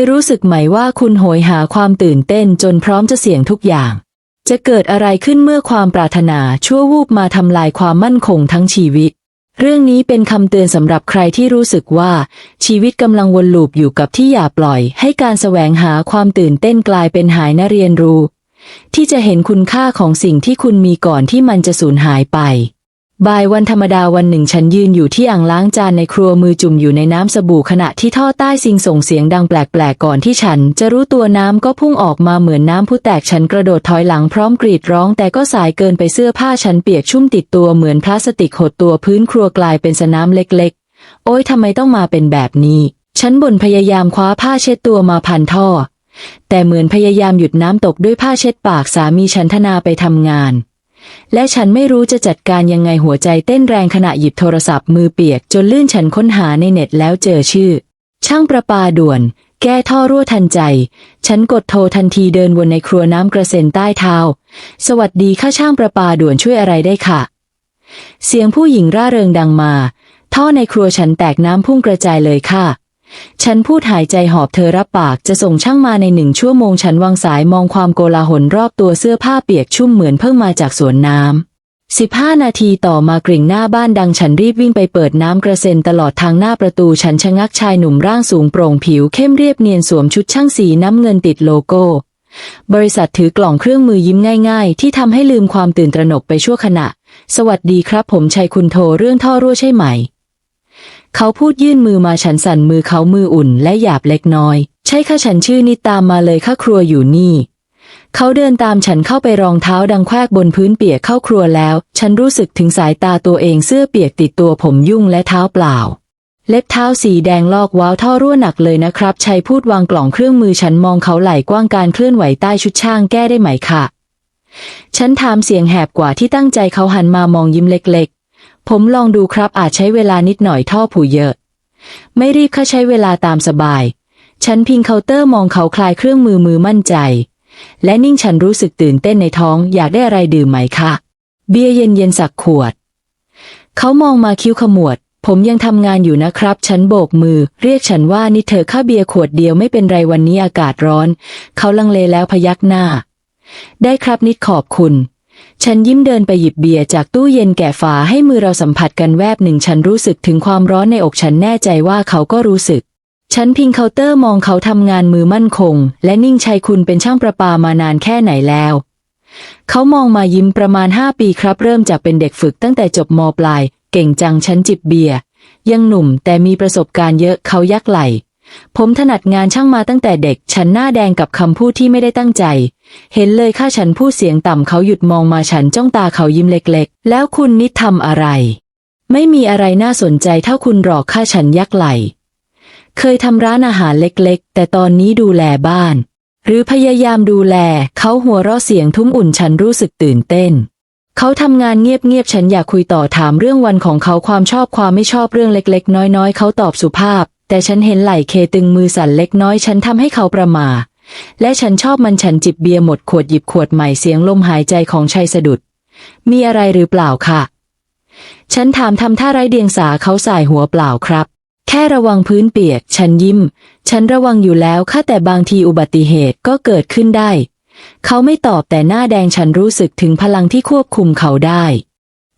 ยรู้สึกไหมว่าคุณโหยหาความตื่นเต้นจนพร้อมจะเสี่ยงทุกอย่าง จะเกิดอะไรขึ้นเมื่อความปรารถนาชั่ววูบมาทำลายความมั่นคงทั้งชีวิต เรื่องนี้เป็นคำเตือนสำหรับใครที่รู้สึกว่า ชีวิตกำลังวนลูปอยู่กับที่อย่าปล่อย ให้การแสวงหาความตื่นเต้นกลายเป็นหายนะเรียนรู้ ที่จะเห็นคุณค่าของสิ่งที่คุณมีก่อนที่มันจะสูญหายไป บ่ายวันธรรมดาวันหนึ่งฉันยืนอยู่ที่อ่างล้างจานในครัวมือจุ่มอยู่ในน้ำสบู่ขณะที่ท่อใต้ซิงส่งเสียงดังแปลกๆก่อนที่ฉันจะรู้ตัวน้ำก็พุ่งออกมาเหมือนน้ำผู้แตกฉันกระโดดถอยหลังพร้อมกรีดร้อง แต่ก็สายเกินไปเสื้อผ้าฉันเปียกชุ่มติดตัวเหมือนพลาสติกหดตัวพื้นครัวกลายเป็นสนามเล็กๆ โอ๊ยทำไมต้องมาเป็นแบบนี้ ฉันบ่นพยายามคว้าผ้าเช็ดตัวมาพันท่อ แต่เหมือนพยายามหยุดน้ำตกด้วยผ้าเช็ดปากสามีฉันทนาไปทำงาน และฉันไม่รู้จะจัดการยังไงหัวใจเต้นแรงขณะหยิบโทรศัพท์มือเปียก จนลื่นฉันค้นหาในเน็ตแล้วเจอชื่อ ช่างประปาด่วน แก้ท่อรั่วทันใจ ฉันกดโทรทันทีเดินวนในครัวน้ำกระเซ็นใต้เท้า สวัสดีค่ะช่างประปาด่วนช่วยอะไรได้ค่ะ เสียงผู้หญิงร่าเริงดังมา ท่อในครัวฉันแตกน้ำพุ่งกระจายเลยค่ะ ฉันพูดหายใจหอบเธอรับปากจะส่งช่างมาในหนึ่งชั่วโมงฉันวางสายมองความโกลาหลรอบตัวเสื้อผ้าเปียกชุ่มเหมือนเพิ่งมาจากสวนน้ำสิบห้านาทีต่อมากริ่งหน้าบ้านดังฉันรีบวิ่งไปเปิดน้ำกระเซ็นตลอดทางหน้าประตูฉันชะงักชายหนุ่มร่างสูงโปร่งผิวเข้มเรียบเนียนสวมชุดช่างสีน้ำเงินติดโลโก้ บริษัทถือกล่องเครื่องมือยิ้มง่าย ๆ ที่ทำให้ลืมความตื่นตระหนกไปชั่วขณะ สวัสดีครับผมชัยคุณโทรเรื่องท่อรั่วใช่ไหม เขาพูดยื่นมือมาฉันสั่นมือเขามืออุ่นและหยาบเล็กน้อย ใช่ค่ะฉันชื่อนิดตามมาเลยค่ะครัวอยู่นี่ เขาเดินตามฉันเข้าไปรองเท้าดังแควกบนพื้นเปียกเข้าครัวแล้ว ฉันรู้สึกถึงสายตาตัวเองเสื้อเปียกติดตัวผมยุ่งและเท้าเปล่า เล็บเท้าสีแดงลอกว้าวท่อรั่วหนักเลยนะครับชัยพูดวางกล่องเครื่องมือฉันมองเขาไหลกว้างการเคลื่อนไหวใต้ชุดช่างแก้ได้ไหมค่ะฉันถามเสียงแหบกว่าที่ตั้งใจเขาหันมามองยิ้มเล็ก ผมลองดูครับอาจใช้เวลานิดหน่อยท่อผูเยอะ ไม่รีบค่ะใช้เวลาตามสบาย ฉันพิงเคาน์เตอร์มองเขาคลายเครื่องมือมือมั่นใจ และนิ่งฉันรู้สึกตื่นเต้นในท้องอยากได้อะไรดื่มไหมคะ เบียร์เย็นเย็นสักขวด เขามองมาคิ้วขมวด ผมยังทำงานอยู่นะครับ ฉันโบกมือ เรียกฉันว่านี่เธอค่าเบียร์ขวดเดียวไม่เป็นไรวันนี้อากาศร้อน เขาลังเลแล้วพยักหน้า ได้ครับนิดขอบคุณ ฉันยิ้มเดินไปหยิบเบียร์จากตู้เย็นแก่ฝาให้มือเราสัมผัสกันแวบหนึ่งฉันรู้สึกถึงความร้อนในอกฉันแน่ใจว่าเขาก็รู้สึก ฉันพิงเคาน์เตอร์มองเขาทำงานมือมั่นคง และนิ่งชัยคุณเป็นช่างประปามานานแค่ไหนแล้ว เขามองมายิ้มประมาณห้าปีครับ เริ่มจากเป็นเด็กฝึกตั้งแต่จบมปลาย เก่งจังฉันจิบเบียร์ยังหนุ่มแต่มีประสบการณ์เยอะเขายักไหล ผมถนัดงานช่างมาตั้งแต่เด็ก ฉันหน้าแดงกับคำพูดที่ไม่ได้ตั้งใจ เห็นเลยค่าฉันพูดเสียงต่ำเขาหยุดมองมาฉันจ้องตาเขายิ้มเล็กๆ แล้วคุณนิดทำอะไร ไม่มีอะไรน่าสนใจเท่าคุณหรอกค่าฉันยักไหล เคยทำร้านอาหารเล็กๆ แต่ตอนนี้ดูแลบ้าน หรือพยายามดูแล เขาหัวเราะเสียงทุ้มอุ่นฉันรู้สึกตื่นเต้นเขาทำงานเงียบๆ ฉันอยากคุยต่อถามเรื่องวันของเขาความชอบความไม่ชอบเรื่องเล็กๆ น้อยๆ เขาตอบสุภาพ แต่ฉันเห็นไหล่เคตึงมือสั่นเล็กน้อยฉันทำให้เขาประหมาและฉันชอบมันฉันจิบเบียร์หมดขวดหยิบขวดใหม่เสียงลมหายใจของชัยสะดุด มีอะไรหรือเปล่าค่ะ ฉันถามทำท่าไร้เดียงสาเขาสายหัวเปล่าครับ แค่ระวังพื้นเปียก ฉันยิ้ม ฉันระวังอยู่แล้วค่ะแต่บางทีอุบัติเหตุก็เกิดขึ้นได้ เขาไม่ตอบแต่หน้าแดงฉันรู้สึกถึงพลังที่ควบคุมเขาได้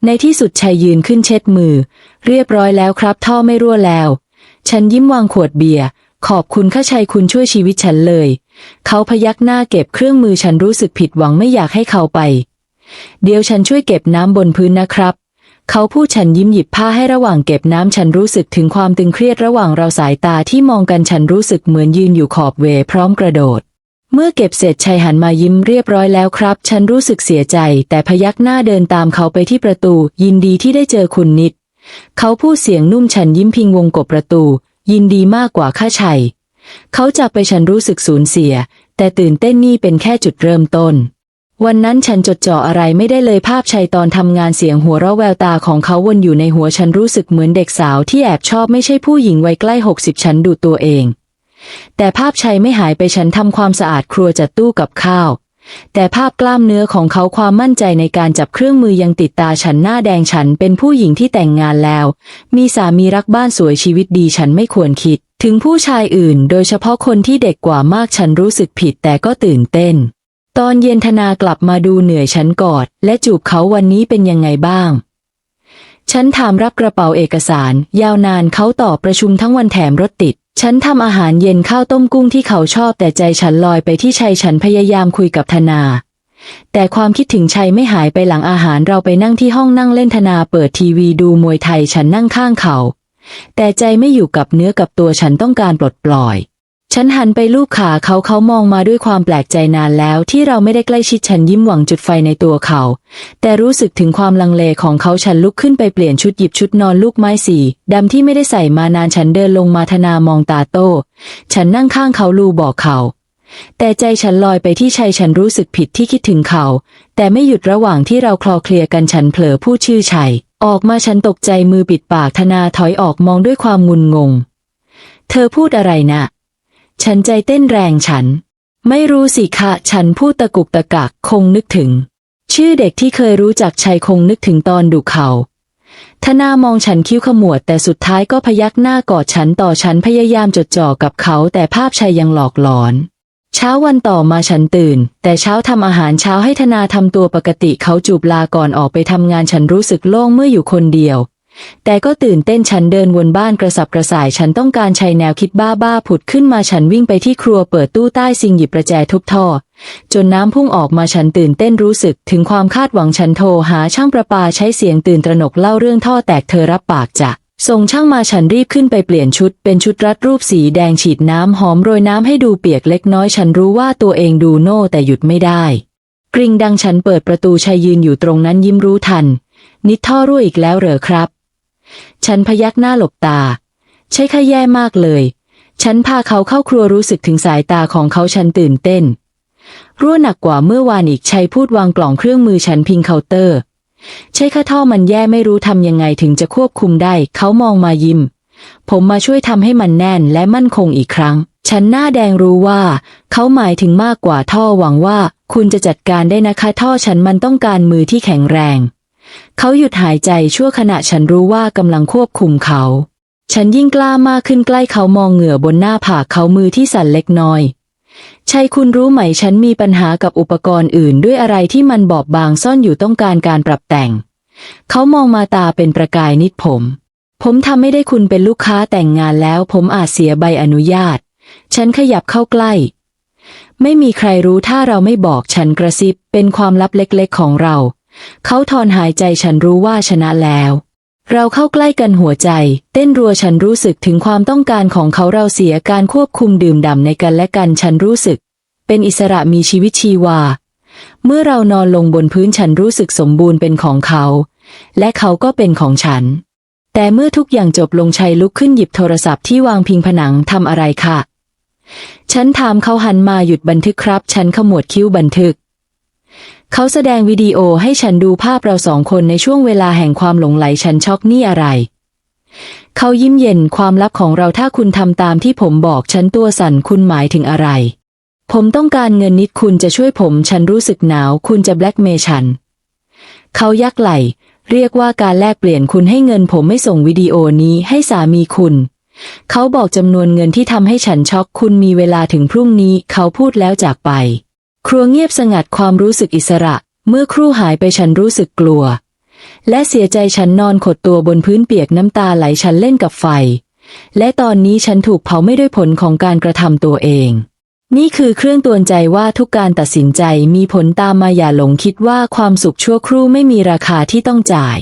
ในที่สุดชัยยืนขึ้นเช็ดมือ เรียบร้อยแล้วครับ ท่อไม่รั่วแล้ว ฉันยิ้มวางขวดเบียร์ขอบคุณข้าชัยคุณช่วยชีวิตฉันเลย เขาพยักหน้าเก็บเครื่องมือฉันรู้สึกผิดหวังไม่อยากให้เขาไป เดี๋ยวฉันช่วยเก็บน้ำบนพื้นนะครับ เขาพูดฉันยิ้มหยิบผ้าให้ระหว่างเก็บน้ำฉันรู้สึกถึงความตึงเครียดระหว่างเราสายตาที่มองกันฉันรู้สึกเหมือนยืนอยู่ขอบเวพร้อมกระโดด เมื่อเก็บเสร็จชัยหันมายิ้มเรียบร้อยแล้วครับ ฉันรู้สึกเสียใจ แต่พยักหน้าเดินตามเขาไปที่ประตู ยินดีที่ได้เจอคุณนิด เขาพูดเสียงนุ่มฉันยิ้มพิงวงกบประตู ยินดีมากกว่าข้าชัย เขาจากไปฉันรู้สึกสูญเสีย แต่ตื่นเต้นนี่เป็นแค่จุดเริ่มต้น วันนั้นฉันจดจ่ออะไรไม่ได้เลยภาพชัยตอนทำงานเสียงหัวเราะแววตาของเขาวนอยู่ในหัวฉันรู้สึกเหมือนเด็กสาวที่แอบชอบไม่ใช่ผู้หญิงวัยใกล้หกสิบฉันดูตัวเอง แต่ภาพชัยไม่หายไปฉันทำความสะอาดครัวจัดตู้กับข้าว แต่ภาพกล้ามเนื้อของเขาความมั่นใจในการจับเครื่องมือยังติดตาฉันหน้าแดงฉันเป็นผู้หญิงที่แต่งงานแล้ว มีสามีรักบ้านสวยชีวิตดีฉันไม่ควรคิด ถึงผู้ชายอื่น โดยเฉพาะคนที่เด็กกว่ามากฉันรู้สึกผิดแต่ก็ตื่นเต้น ตอนเย็นธนากลับมาดูเหนื่อยฉันกอด และจูบเขาวันนี้เป็นยังไงบ้าง ฉันถามรับกระเป๋าเอกสาร ยาวนานเขาตอบประชุมทั้งวันแถมรถติด ฉันทำอาหารเย็นข้าวต้มกุ้งที่เขาชอบแต่ใจฉันลอยไปที่ชัยฉันพยายามคุยกับธนา แต่ความคิดถึงชัยไม่หายไปหลังอาหารเราไปนั่งที่ห้องนั่งเล่นธนาเปิดทีวีดูมวยไทยฉันนั่งข้างเขา แต่ใจไม่อยู่กับเนื้อกับตัวฉันต้องการปลดปล่อย ฉันหันไปลูบขาเขาเขามองมาด้วยความแปลกใจนานแล้ว ที่เราไม่ได้ใกล้ชิดฉันยิ้มหวังจุดไฟในตัวเขา แต่รู้สึกถึงความลังเลของเขาฉันลุกขึ้นไปเปลี่ยนชุดหยิบชุดนอนลูกไม้สีดำที่ไม่ได้ใส่มานานฉันเดินลงมาธนามองตาโต้ฉันนั่งข้างเขาลูบอกเขา แต่ใจฉันลอยไปที่ชัยฉันรู้สึกผิดที่คิดถึงเขา แต่ไม่หยุดระหว่างที่เราคลอเคลียร์กันฉันเผลอพูดชื่อชัยออกมาฉันตกใจมือปิดปากธนาถอยออกมองด้วยความงุนงง เธอพูดอะไรนะ ฉันใจเต้นแรงฉัน ไม่รู้สิคะ ฉันพูดตะกุกตะกักคงนึกถึง ชื่อเด็กที่เคยรู้จักชัยคงนึกถึงตอนดุเขาธนามองฉันคิ้วขมวดแต่สุดท้ายก็พยักหน้ากอดฉันต่อฉันพยายามจดจ่อกับเขาแต่ภาพชัยยังหลอกหลอน เช้าวันต่อมาฉันตื่น แต่เช้าทำอาหารเช้าให้ธนาทำตัวปกติเขาจูบลาก่อนออกไปทำงานฉันรู้สึกโล่งเมื่ออยู่คนเดียว แต่ก็ตื่นเต้นฉันเดินวนบ้านกระสับกระส่ายฉันต้องการใช้แนวคิดบ้าๆผุดขึ้นมาฉันวิ่งไปที่ครัวเปิดตู้ใต้ซิงหยิบประแจทุบท่อ จนน้ำพุ่งออกมาฉันตื่นเต้นรู้สึกถึงความคาดหวังฉันโทรหาช่างประปาใช้เสียงตื่นตระหนกเล่าเรื่องท่อแตกเธอรับปากจะส่งช่างมาฉันรีบขึ้นไปเปลี่ยนชุด เป็นชุดรัดรูปสีแดงฉีดน้ำหอมโรยน้ำให้ดูเปียกเล็กน้อยฉันรู้ว่าตัวเองดูโน่แต่หยุดไม่ได้ กริ่งดังฉันเปิดประตูชายยืนอยู่ตรงนั้นยิ้มรู้ทัน นิดท่อรั่วอีกแล้วเหรอครับ ฉันพยักหน้าหลบตา ใช่ค่ะแย่มากเลย ฉันพาเขาเข้าครัวรู้สึกถึงสายตาของเขาฉันตื่นเต้น รั่วหนักกว่าเมื่อวานอีกชัยพูดวางกล่องเครื่องมือฉันพิงเคาน์เตอร์ ใช่ค่ะท่อมันแย่ไม่รู้ทำยังไงถึงจะควบคุมได้ เขามองมายิ้ม ผมมาช่วยทำให้มันแน่นและมั่นคงอีกครั้ง ฉันหน้าแดงรู้ว่า เขาหมายถึงมากกว่าท่อหวังว่า คุณจะจัดการได้นะคะท่อฉันมันต้องการมือที่แข็งแรง เขาหยุดหายใจชั่วขณะฉันรู้ว่ากำลังควบคุมเขา ฉันยิ่งกล้ามากขึ้นใกล้เขามองเหงื่อบนหน้าผากเขามือที่สั่นเล็กน้อยใช่คุณรู้ไหมฉันมีปัญหากับอุปกรณ์อื่นด้วยอะไรที่มันบอบบางซ่อนอยู่ต้องการการปรับแต่ง เขามองมาตาเป็นประกายนิดผม ผมทำไม่ได้คุณเป็นลูกค้าแต่งงานแล้ว ผมอาจเสียใบอนุญาต ฉันขยับเข้าใกล้ ไม่มีใครรู้ถ้าเราไม่บอกฉันกระซิบเป็นความลับเล็กๆของเรา เขาถอนหายใจฉันรู้ว่าชนะแล้ว เราเข้าใกล้กันหัวใจ เต้นรัวฉันรู้สึกถึงความต้องการของเขาเราเสียการควบคุมดื่มด่ำในกันและกันฉันรู้สึก เป็นอิสระมีชีวิตชีวา เมื่อเรานอนลงบนพื้นฉันรู้สึกสมบูรณ์เป็นของเขา และเขาก็เป็นของฉัน แต่เมื่อทุกอย่างจบลงชัยลุกขึ้นหยิบโทรศัพท์ที่วางพิงผนังทำอะไรคะฉันถามเขาหันมาหยุดบันทึกครับ ฉันขมวดคิ้วบันทึก เขาแสดงวิดีโอให้ฉันดูภาพเราสองคนในช่วงเวลาแห่งความหลงไหลฉันช็อกนี่อะไร เขายิ้มเย็นความลับของเราถ้าคุณทำตามที่ผมบอกฉันตัวสั่นคุณหมายถึงอะไร ผมต้องการเงินนิดคุณจะช่วยผมฉันรู้สึกหนาวคุณจะแบล็กเมย์ฉัน เขายักไหล เรียกว่าการแลกเปลี่ยนคุณให้เงินผมไม่ส่งวิดีโอนี้ให้สามีคุณ เขาบอกจำนวนเงินที่ทำให้ฉันช็อกคุณมีเวลาถึงพรุ่งนี้ เขาพูดแล้วจากไป ครัวเงียบสงัดความรู้สึกอิสระ เมื่อครู่หายไปฉันรู้สึกกลัว และเสียใจฉันนอนขดตัวบนพื้นเปียกน้ำตาไหลฉันเล่นกับไฟ และตอนนี้ฉันถูกเผาไม่ด้วยผลของการกระทำตัวเอง นี่คือเครื่องตือนใจว่าทุกการตัดสินใจมีผลตามมาอย่าหลงคิดว่าความสุขชั่วครู่ไม่มีราคาที่ต้องจ่าย